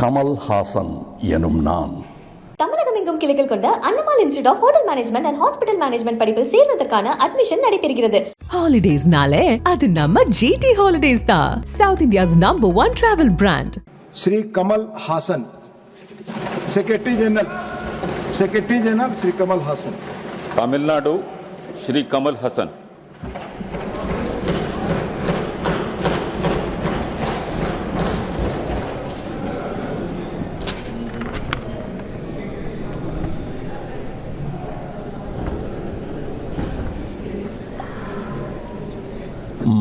கமல்ஹாசன் எனும் நான். தமிழகம் எங்கும் கிளைகள் கொண்ட Annamal institute of hotel management and hospital management படிப்பில் சேர்வதற்கான அட்மிஷன் நடைபெறுகிறது. ஹாலிடேஸ்னாலே அது நம்ம ஜிடி ஹாலிடேஸ் தான். South India's number one travel brand Shri Kamal Haasan. Secretary general secretary general Shri Kamal Haasan. Tamil Nadu Shri Kamal Haasan.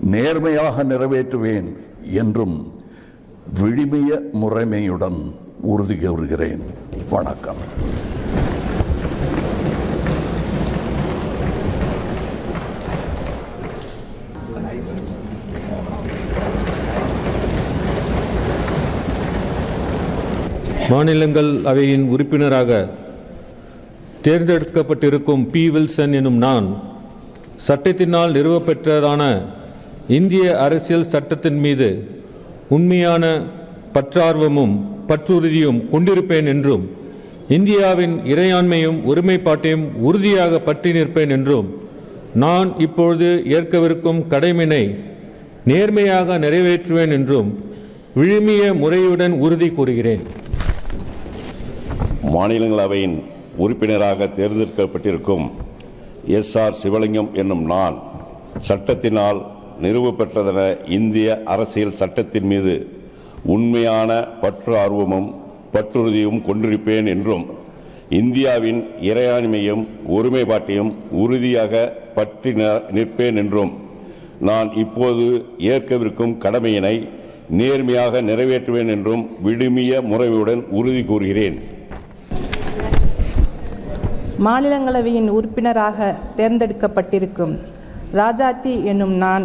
நேர்மையாக நிறைவேற்றுவேன் என்றும் விழிமைய முறைமையுடன் உறுதி கூறுகிறேன். வணக்கம். மாநிலங்கள் அவையின் உறுப்பினராக தேர்ந்தெடுக்கப்பட்டிருக்கும் பி வில்சன் எனும் நான் சட்டத்தினால் நிறுவப்பெற்றதான இந்திய அரசியல் சட்டத்தின் மீது உண்மையான பற்றார்வமும் பற்றுறுதியும் கொண்டிருப்பேன் என்றும் இந்தியாவின் இறையாண்மையும் ஒருமைப்பாட்டையும் உறுதியாக பற்றி நிற்பேன் என்றும் நான் இப்பொழுது ஏற்கவிருக்கும் கடமையினை நேர்மையாக நிறைவேற்றுவேன் என்றும் விழுமிய முறையுடன் உறுதி கூறுகிறேன். மாநிலங்களவையின் உறுப்பினராக தேர்ந்தெடுக்கப்பட்டிருக்கும் எஸ் ஆர் சிவலிங்கம் என்னும் நான் சட்டத்தினால் நிறுவப்பெற்றதென இந்திய அரசியல் சட்டத்தின் மீது உண்மையான பற்று ஆர்வமும் பற்றுறுதியும் கொண்டிருப்பேன் என்றும் இந்தியாவின் இறையாண்மையும் ஒருமைப்பாட்டையும் உறுதியாக பற்றி நிற்பேன் என்றும் நான் இப்போது ஏற்கவிருக்கும் கடமையினை நேர்மையாக நிறைவேற்றுவேன் என்றும் விடுமிய முறையுடன் உறுதி கூறுகிறேன். மாநிலங்களவையின் உறுப்பினராக தேர்ந்தெடுக்கப்பட்டிருக்கும் ராஜாத்தி என்னும் நான்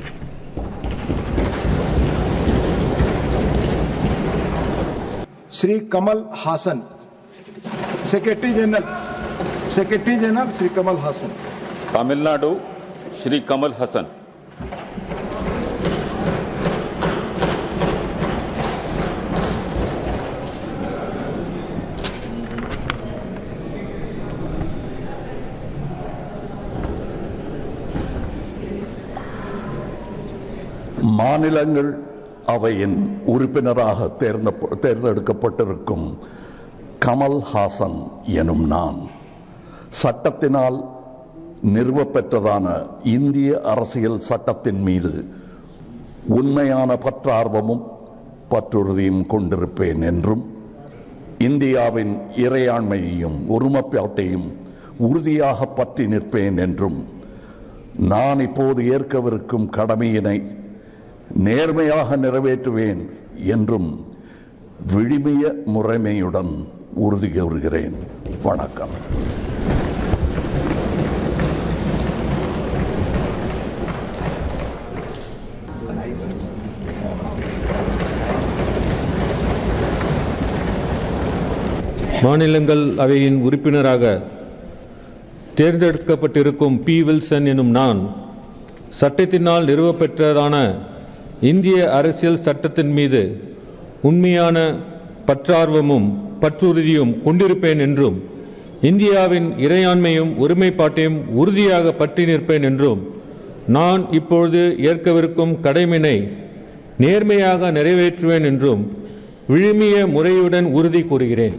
Shri Kamal Haasan secretary general secretary general Shri Kamal Haasan Tamil Nadu Shri Kamal Hasan மாநிலங்கள் அவையின் உறுப்பினராக தேர்ந்த தேர்ந்தெடுக்கப்பட்டிருக்கும் கமல் ஹாசன் எனும் நான் சட்டத்தினால் நிறுவப்பெற்றதான இந்திய அரசியல் சட்டத்தின் மீது உண்மையான பற்றார்வமும் பற்றுறுதியும் கொண்டிருப்பேன் என்றும் இந்தியாவின் இறையாண்மையையும் ஒருமைப்பாட்டையும் உறுதியாக பற்றி நிற்பேன் என்றும் நான் இப்போது ஏற்கவிருக்கும் கடமையினை நேர்மையாக நிறைவேற்றுவேன் என்றும் விழிமிய முறைமையுடன் உறுதி கூறுகிறேன். வணக்கம். மாநிலங்கள் அவையின் உறுப்பினராக தேர்ந்தெடுக்கப்பட்டிருக்கும் பி. வில்சன் எனும் நான் சட்டத்தினால் நிறுவப்பெற்றதான இந்திய அரசியல் சட்டத்தின் மீது உண்மையான பற்றார்வமும் பற்றுறுதியும் கொண்டிருப்பேன் என்றும் இந்தியாவின் இறையாண்மையும் ஒருமைப்பாட்டையும் உறுதியாக பற்றி நிற்பேன் என்றும் நான் இப்பொழுது ஏற்கவிருக்கும் கடமையினை நேர்மையாக நிறைவேற்றுவேன் என்றும் விழுமிய முறையுடன் உறுதி கூறுகிறேன்.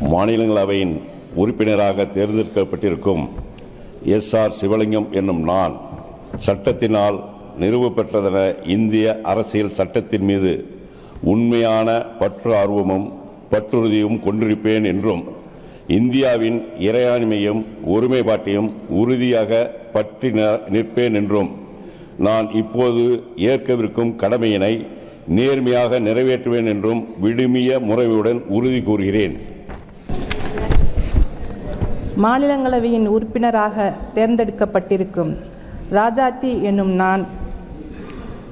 மாநிலங்களவையின் உறுப்பினராக தேர்ந்தெடுக்கப்பட்டிருக்கும் எஸ் ஆர் சிவலிங்கம் என்னும் நான் சட்டத்தினால் நிறுவப்பெற்றதென இந்திய அரசியல் சட்டத்தின் மீது உண்மையான பற்று ஆர்வமும் பற்றுறுதியும் கொண்டிருப்பேன் என்றும் இந்தியாவின் இறையாண்மையும் ஒருமைப்பாட்டையும் உறுதியாக பற்றி நிற்பேன் என்றும் நான் இப்போது ஏற்கவிருக்கும் கடமையினை நேர்மையாக நிறைவேற்றுவேன் என்றும் விடுமிய முறையுடன் உறுதி கூறுகிறேன். மாநிலங்களவையின் உறுப்பினராக தேர்ந்தெடுக்கப்பட்டிருக்கும் ராஜாத்தி என்னும் நான்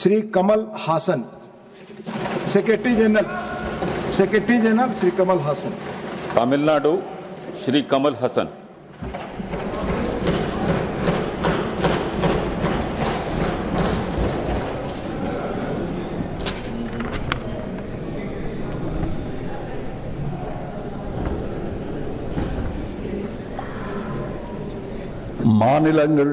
Shri Kamal Haasan secretary general secretary general Shri Kamal Haasan Tamil Nadu Shri Kamal Hasan மாநிலங்கள்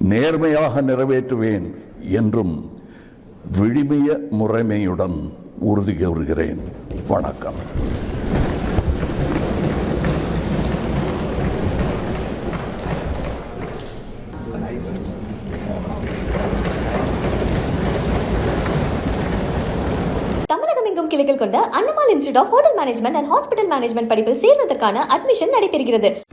நேர்மையாக நிறைவேற்றுவேன் என்றும் விழிமைய முறைமையுடன் உறுதி கூறுகிறேன். வணக்கம். தமிழகம் எங்கும் கிளைகள் கொண்ட Annamal institute of hotel management and hospital management படிப்பில் சேர்வதற்கான அட்மிஷன் நடைபெறுகிறது.